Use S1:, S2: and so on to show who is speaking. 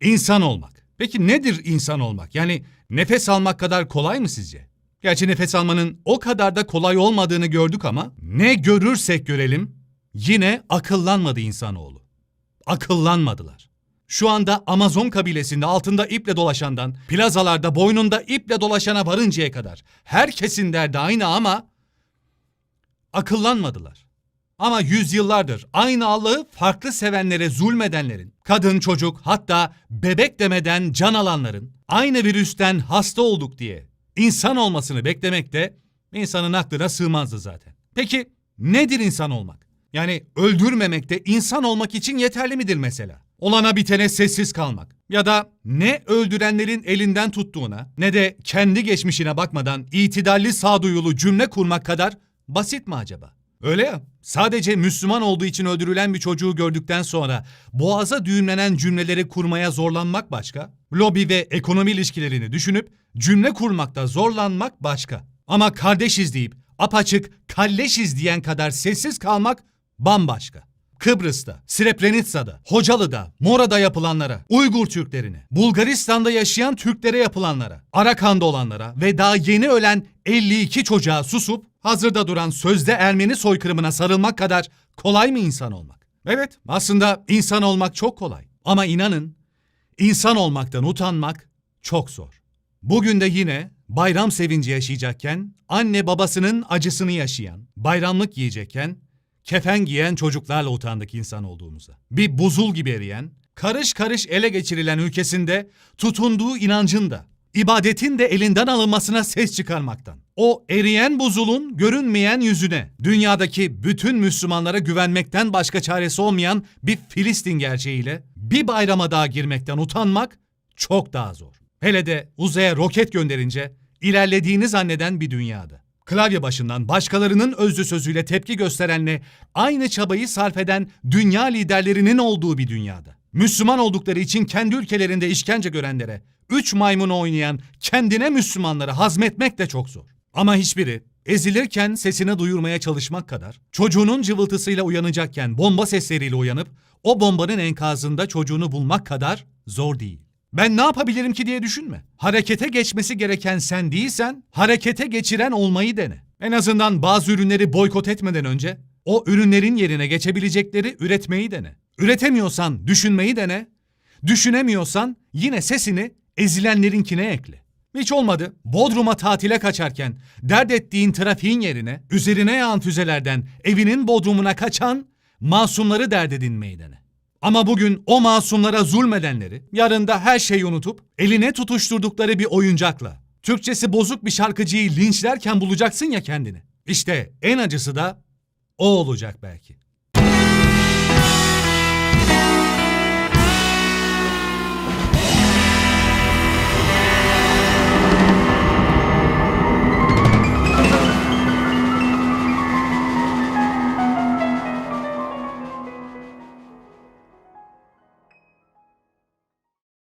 S1: İnsan olmak. Peki nedir insan olmak? Yani nefes almak kadar kolay mı sizce? Gerçi nefes almanın o kadar da kolay olmadığını gördük ama ne görürsek görelim yine akıllanmadı insanoğlu. Akıllanmadılar. Şu anda Amazon kabilesinde altında iple dolaşandan, plazalarda boynunda iple dolaşana varıncaya kadar herkesin derdi aynı ama akıllanmadılar. Ama yüzyıllardır aynı Allah'ı farklı sevenlere zulmedenlerin, kadın çocuk hatta bebek demeden can alanların aynı virüsten hasta olduk diye insan olmasını beklemek de insanın aklına sığmazdı zaten. Peki nedir insan olmak? Yani öldürmemek de insan olmak için yeterli midir mesela? Olana bitene sessiz kalmak ya da ne öldürenlerin elinden tuttuğuna ne de kendi geçmişine bakmadan itidalli sağduyulu cümle kurmak kadar basit mi acaba? Öyle ya. Sadece Müslüman olduğu için öldürülen bir çocuğu gördükten sonra boğaza düğümlenen cümleleri kurmaya zorlanmak başka. Lobi ve ekonomi ilişkilerini düşünüp cümle kurmakta zorlanmak başka. Ama kardeşiz deyip apaçık kalleşiz diyen kadar sessiz kalmak bambaşka. Kıbrıs'ta, Srebrenica'da, Hocalı'da, Mora'da yapılanlara, Uygur Türklerine, Bulgaristan'da yaşayan Türklere yapılanlara, Arakan'da olanlara ve daha yeni ölen 52 çocuğa susup hazırda duran sözde Ermeni soykırımına sarılmak kadar kolay mı insan olmak? Evet, aslında insan olmak çok kolay. Ama inanın, insan olmaktan utanmak çok zor. Bugün de yine bayram sevinci yaşayacakken, anne babasının acısını yaşayan, bayramlık yiyecekken, kefen giyen çocuklarla utandık insan olduğumuza. Bir buzul gibi eriyen, karış karış ele geçirilen ülkesinde tutunduğu inancın da, ibadetin de elinden alınmasına ses çıkarmaktan. O eriyen buzulun görünmeyen yüzüne, dünyadaki bütün Müslümanlara güvenmekten başka çaresi olmayan bir Filistin gerçeğiyle bir bayrama daha girmekten utanmak çok daha zor. Hele de uzaya roket gönderince ilerlediğini zanneden bir dünyada. Klavye başından başkalarının özlü sözüyle tepki gösterenle aynı çabayı sarf eden dünya liderlerinin olduğu bir dünyada. Müslüman oldukları için kendi ülkelerinde işkence görenlere, üç maymunu oynayan kendine Müslümanları hazmetmek de çok zor. Ama hiçbiri ezilirken sesini duyurmaya çalışmak kadar, çocuğunun cıvıltısıyla uyanacakken bomba sesleriyle uyanıp o bombanın enkazında çocuğunu bulmak kadar zor değil. Ben ne yapabilirim ki diye düşünme. Harekete geçmesi gereken sen değilsen, harekete geçiren olmayı dene. En azından bazı ürünleri boykot etmeden önce o ürünlerin yerine geçebilecekleri üretmeyi dene. Üretemiyorsan düşünmeyi dene. Düşünemiyorsan yine sesini ezilenlerinkine ekle. Hiç olmadı. Bodrum'a tatile kaçarken dert ettiğin trafiğin yerine üzerine yağan füzelerden evinin bodrumuna kaçan masumları dert edinmeyi dene. Ama bugün o masumlara zulmedenleri yarın da her şeyi unutup eline tutuşturdukları bir oyuncakla Türkçesi bozuk bir şarkıcıyı linçlerken bulacaksın ya kendini. İşte en acısı da o olacak belki.